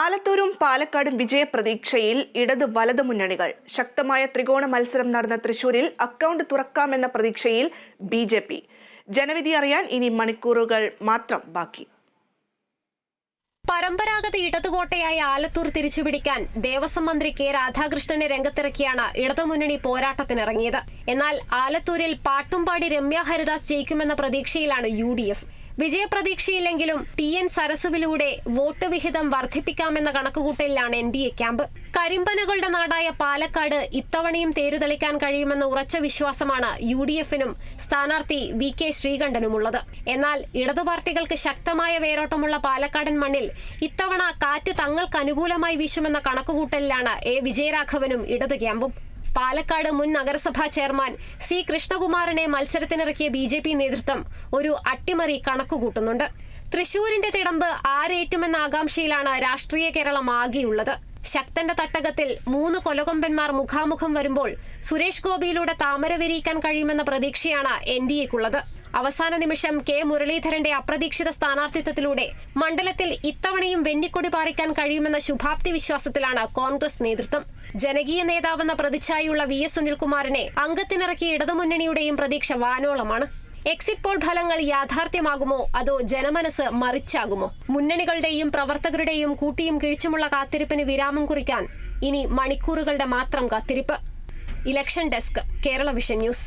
ആലത്തൂരും പാലക്കാടും വിജയപ്രതീക്ഷയിൽ ഇടത് വലത് മുന്നണികൾ. ശക്തമായ ത്രികോണ മത്സരം നടന്ന തൃശൂരിൽ അക്കൗണ്ട് തുറക്കാമെന്ന പ്രതീക്ഷയിൽ ബി ജെ പി. ജനവിധി അറിയാൻ ഇനി മണിക്കൂറുകൾ മാത്രം ബാക്കി. പരമ്പരാഗത ഇടതുകോട്ടയായ ആലത്തൂർ തിരിച്ചുപിടിക്കാൻ ദേവസ്വം മന്ത്രി കെ രാധാകൃഷ്ണനെ രംഗത്തിറക്കിയാണ് ഇടതുമുന്നണി പോരാട്ടത്തിനിറങ്ങിയത്. എന്നാൽ ആലത്തൂരിൽ പാട്ടുംപാടി രമ്യ ഹരിദാസ് ജയിക്കുമെന്ന പ്രതീക്ഷയിലാണ് യു വിജയപ്രതീക്ഷയില്ലെങ്കിലും ടി എൻ സരസുവിലൂടെ വോട്ട് വിഹിതം വർദ്ധിപ്പിക്കാമെന്ന കണക്കുകൂട്ടലിലാണ് എൻ ഡി എ ക്യാമ്പ്. കരിമ്പനകളുടെ നാടായ പാലക്കാട് ഇത്തവണയും തേരുതെളിക്കാൻ കഴിയുമെന്ന ഉറച്ച വിശ്വാസമാണ് യു ഡി എഫിനും സ്ഥാനാർത്ഥി വി കെ ശ്രീകണ്ഠനുമുള്ളത്. എന്നാൽ ഇടതു പാർട്ടികൾക്ക് ശക്തമായ വേരോട്ടമുള്ള പാലക്കാടൻ മണ്ണിൽ ഇത്തവണ കാറ്റ് തങ്ങൾക്ക് അനുകൂലമായി വീശുമെന്ന കണക്കുകൂട്ടലിലാണ് എ വിജയരാഘവനും ഇടതു ക്യാമ്പും. പാലക്കാട് മുൻ നഗരസഭാ ചെയർമാൻ സി കൃഷ്ണകുമാറിനെ മത്സരത്തിനിറക്കിയ ബി ജെ പി നേതൃത്വം ഒരു അട്ടിമറി കണക്കുകൂട്ടുന്നുണ്ട്. തൃശൂരിന്റെ തിടമ്പ് ആരേറ്റുമെന്ന ആകാംക്ഷയിലാണ് രാഷ്ട്രീയ കേരളം ആകെയുള്ളത്. ശക്തന്റെ തട്ടകത്തിൽ മൂന്ന് കൊലകൊമ്പന്മാർ മുഖാമുഖം വരുമ്പോൾ സുരേഷ് ഗോപിയിലൂടെ താമര വിരിയിക്കാൻ കഴിയുമെന്ന പ്രതീക്ഷയാണ് എൻ ഡി എക്കുള്ളത്. അവസാന നിമിഷം കെ മുരളീധരന്റെ അപ്രതീക്ഷിത സ്ഥാനാർത്ഥിത്വത്തിലൂടെ മണ്ഡലത്തിൽ ഇത്തവണയും വെന്നിക്കൊടി പാറിക്കാൻ കഴിയുമെന്ന ശുഭാപ്തി വിശ്വാസത്തിലാണ് കോൺഗ്രസ് നേതൃത്വം. ജനകീയ നേതാവെന്ന പ്രതിച്ഛായുള്ള വി എസ് സുനിൽകുമാറിനെ അംഗത്തിനിറക്കിയ ഇടതുമുന്നണിയുടെയും പ്രതീക്ഷ വാനോളമാണ്. എക്സിറ്റ് പോൾ ഫലങ്ങൾ യാഥാർത്ഥ്യമാകുമോ? അതോ ജനമനസ് മറിച്ചാകുമോ? മുന്നണികളുടെയും പ്രവർത്തകരുടെയും കൂട്ടിയും കിഴിച്ചുമുള്ള കാത്തിരിപ്പിന് വിരാമം കുറിക്കാൻ ഇനി മണിക്കൂറുകളുടെ മാത്രം കാത്തിരിപ്പ്. Election desk Kerala vision news.